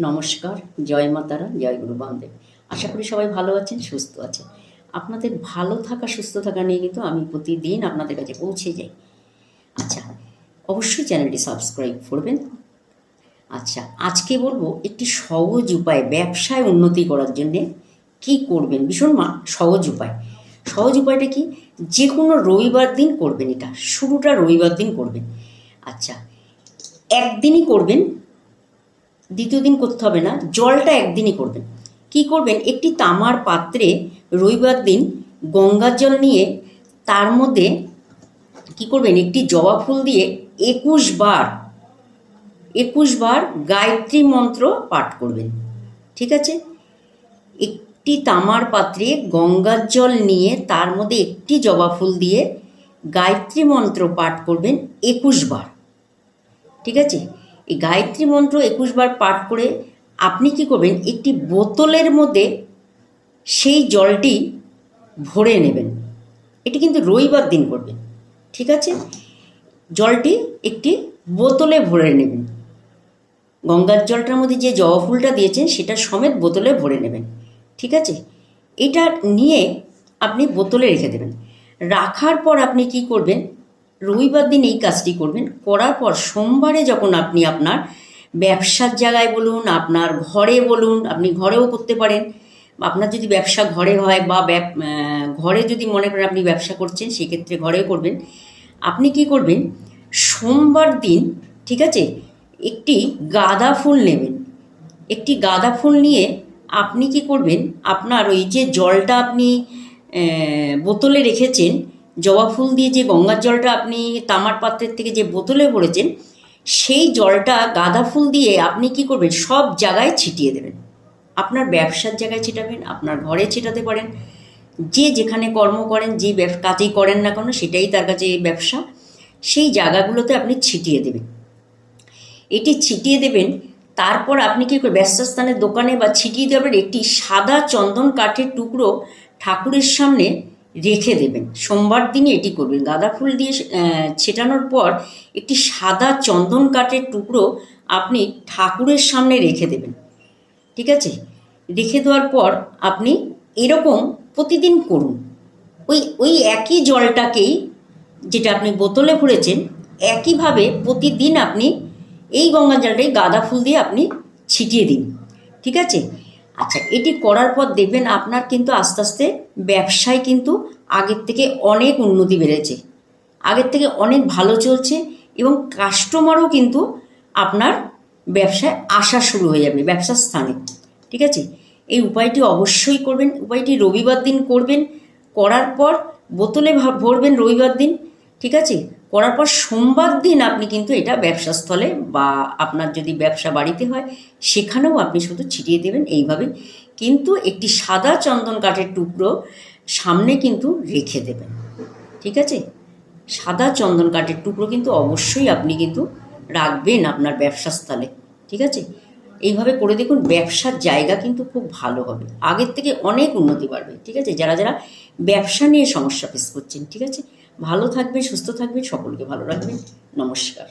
নমস্কার, জয় মাতারা জয় গুরু বামদেব। আশা করি সবাই ভালো আছেন, সুস্থ আছেন। আপনাদের ভালো থাকা, সুস্থ থাকা নিয়ে কিন্তু আমি প্রতিদিন আপনাদের কাছে পৌঁছে যাই। আচ্ছা অবশ্যই চ্যানেলটি সাবস্ক্রাইব করবেন। আচ্ছা আজকে বলব একটি সহজ উপায় ব্যবসায় উন্নতি করার জন্যে কি করবেন? ভীষণ মা- সহজ উপায়। সহজ উপায়টা কি? যে কোনো রবিবার দিন করবেন এটা, শুরুটা রবিবার দিন করবেন। আচ্ছা একদিনই করবেন দ্বিতীয় দিন করতে হবে না, জলটা একদিনই করবেন। কি করবেন? একটি তামার পাত্রে রবিবার দিন গঙ্গার জল নিয়ে তার মধ্যে কি করবেন? একটি জবা ফুল দিয়ে একুশ বার একুশ বার গায়ত্রী মন্ত্র পাঠ করবেন। ঠিক আছে? একটি তামার পাত্রে গঙ্গার জল নিয়ে তার মধ্যে একটি জবা ফুল দিয়ে গায়ত্রী মন্ত্র পাঠ করবেন একুশ বার। ঠিক আছে? এই গায়ত্রী মন্ত্র একুশ বার পাঠ করে আপনি কি করবেন? একটি বোতলের মধ্যে সেই জলটি ভরে নেবেন। এটি কিন্তু রবিবার দিন করবেন, ঠিক আছে? জলটি একটি বোতলে ভরে নেবেন। গঙ্গার জলটার মধ্যে যে জবা ফুলটা দিয়েছেন, সেটা সমেত বোতলে ভরে নেবেন, ঠিক আছে? এটা নিয়ে আপনি বোতলে রেখে দেবেন। রাখার পর আপনি কি করবেন? রবিবার দিন এই কাজটি করবেন। করার পর সোমবারে যখন আপনি আপনার ব্যবসার জায়গায় বলুন, আপনার ঘরে বলুন, আপনি ঘরেও করতে পারেন। আপনার যদি ব্যবসা ঘরে হয় বা ঘরে যদি মনে করেন আপনি ব্যবসা করছেন, সেক্ষেত্রে ঘরেও করবেন। আপনি কি করবেন? সোমবার দিন, ঠিক আছে, একটি গাঁদা ফুল নেবেন। একটি গাঁদা ফুল নিয়ে আপনি কি করবেন? আপনার ওই যে জলটা আপনি বোতলে রেখেছেন জবা ফুল দিয়ে যে গঙ্গার জলটা আপনি তামার পাত্রের থেকে যে বোতলে ভরেছেন, সেই জলটা গাঁদা ফুল দিয়ে আপনি কি করবেন? সব জায়গায় ছিটিয়ে দেবেন। আপনার ব্যবসার জায়গায় ছিটাবেন, আপনার ঘরে ছিটাতে পারেন। যে যেখানে কর্ম করেন, যে কাজেই করেন না কেন, সেটাই তার কাছে ব্যবসা। সেই জায়গাগুলোতে আপনি ছিটিয়ে দেবেন। এটি ছিটিয়ে দেবেন, তারপর আপনি কি করবেন? ব্যবসাস্থানের দোকানে বা ছিটিয়ে দেবেন একটি সাদা চন্দন কাঠের টুকরো ঠাকুরের সামনে রেখে দেবেন। সোমবার দিনে এটি করবেন। গাঁদা ফুল দিয়ে ছেটানোর পর একটি সাদা চন্দন কাঠের টুকরো আপনি ঠাকুরের সামনে রেখে দেবেন। ঠিক আছে? রেখে দেওয়ার পর আপনি এরকম প্রতিদিন করুন। ওই ওই একই জলটাকেই যেটা আপনি বোতলে ভরেছেন, একইভাবে প্রতিদিন আপনি এই গঙ্গা জলটাই গাঁদা ফুল দিয়ে আপনি ছিটিয়ে দিন। ঠিক আছে? আচ্ছা এটি করার পর দেখবেন আপনার কিন্তু আস্তে আস্তে ব্যবসায় কিন্তু আগের থেকে অনেক উন্নতি বেড়েছে। আগের থেকে অনেক ভালো চলছে এবং কাস্টমারও কিন্তু আপনার ব্যবসায় আসা শুরু হয়ে যাবে, ব্যবসার স্থানে। ঠিক আছে? এই উপায়টি অবশ্যই করবেন, উপায়টি রবিবার দিন করবেন, করার পর বোতলে ভরবেন রবিবার দিন। ঠিক আছে? করার পর সোমবার দিন আপনি কিন্তু এটা ব্যবসা স্থলে বা আপনার যদি ব্যবসা বাড়িতে হয়, সেখানেও আপনি শুধু ছিটিয়ে দেবেন এইভাবে। কিন্তু একটি সাদা চন্দন কাঠের টুকরো সামনে কিন্তু রেখে দেবেন। ঠিক আছে? সাদা চন্দন কাঠের টুকরো কিন্তু অবশ্যই আপনি কিন্তু রাখবেন আপনার ব্যবসা স্থলে ঠিক আছে? এইভাবে করে দেখুন, ব্যবসার জায়গা কিন্তু খুব ভালো হবে। আগের থেকে অনেক উন্নতি বাড়বে। ঠিক আছে? যারা যারা ব্যবসা নিয়ে সমস্যা ফেস করছেন, ঠিক আছে? ভালো থাকবে সুস্থ থাকবে সকলকে ভালো রাখবে। নমস্কার।